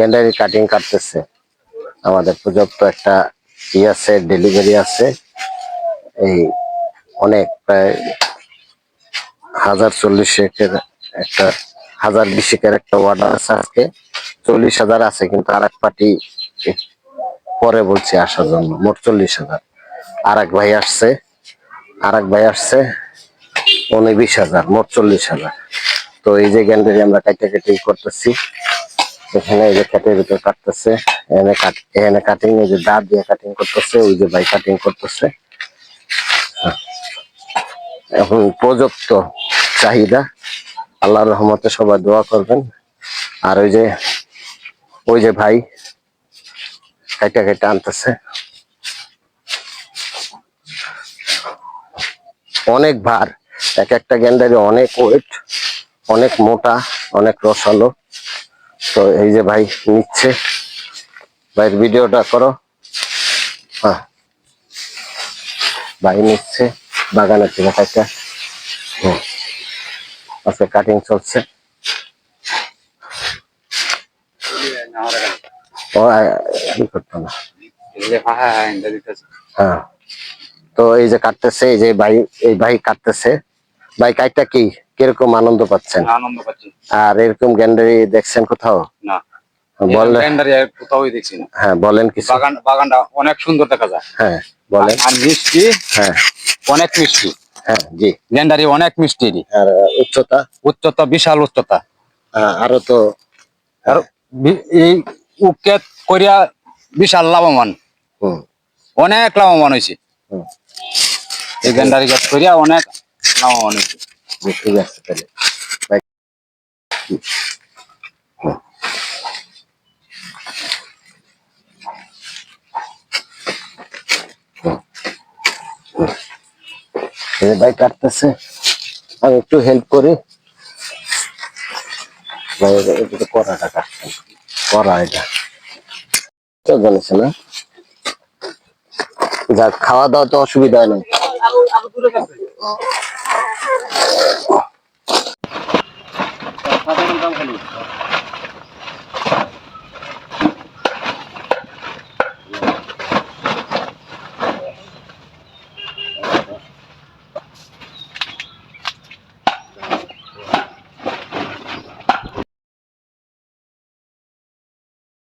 গ্যান্ডারি cutting কাটতেছে। আমাদের পর্যাপ্ত একটা ই আছে ডেলিভারি আছে। এই অনেক প্রায় হাজার চল্লিশেকের একটা, হাজার বিশেকের একটা অর্ডার আছে আজকে। চল্লিশ হাজার আছে, কিন্তু আর এক পার্টি পরে বলছি আসার জন্য, মোট চল্লিশ হাজার। আর এক ভাই আসছে আর এক ভাই আসছে, উনি বিশ হাজার, মোট চল্লিশ হাজার। তো এই যে গ্যান্ডারি আমরা কাটে কেটে করতেছি। এখানে এই যে খেতের ভিতর কাটতেছে, এখানে কাট, এখানে কাটিং এই যে দাঁত দিয়ে কাটিং করতেছে, ওই যে ভাই কাটিং করতেছে। হ্যাঁ। এখন উপযুক্ত চাহিদা, আল্লাহর রহমতে সবাই দোয়া করবেন। আর ওই যে ওই যে ভাই কাইটা কাইটা আনতেছে। অনেক ভার, এক একটা গ্যান্ডারি অনেক ওয়েট, অনেক মোটা, অনেক রসালো। তো এই যে ভাই নিচ্ছে। ভাইয়ের ভিডিওটা করো। হ্যাঁ ভাই নিচ্ছে, বাগানে থেকে কাইটা হুম। আজকে কাটিং চলছে। ও হ্যাঁ। তো এই যে কাটতেছে, এই যে ভাই, এই ভাই কাটতেছে। ভাই কাইটা কি? কীরকম আনন্দ পাচ্ছেন? আনন্দ পাচ্ছি আর এরকম গ্যান্ডারি দেখছেন কোথাও? না। ব্যান্ডারি কোথাও দেখছি না। হ্যাঁ বলেন কিছু। বাগান বাগানটা অনেক সুন্দর দেখা যায়। হ্যাঁ বলেন। আর মিষ্টি হ্যাঁ। অনেক মিষ্টি। হ্যাঁ জি। গ্যান্ডারি অনেক মিষ্টি। আর উচ্চতা? উচ্চতা বিশাল উচ্চতা। আহ, আরও তো আর এই উকে করিয়া বিশাল লাভবান। হুম। অনেক লাভবান হয়েছে হুম। এই গ্যান্ডারি গাছ করিয়া অনেক লাভবান হয়েছে ঠিক আছে তাহলে ভাই কাটতেছে। আমি একটু হেল্প করি। ভাই এটা কড়াটা কাটছেন কড়া এটা। তো জানিস না। যাক খাওয়া দাওয়া তো অসুবিধা নেই। সাধারণ দাম খালি?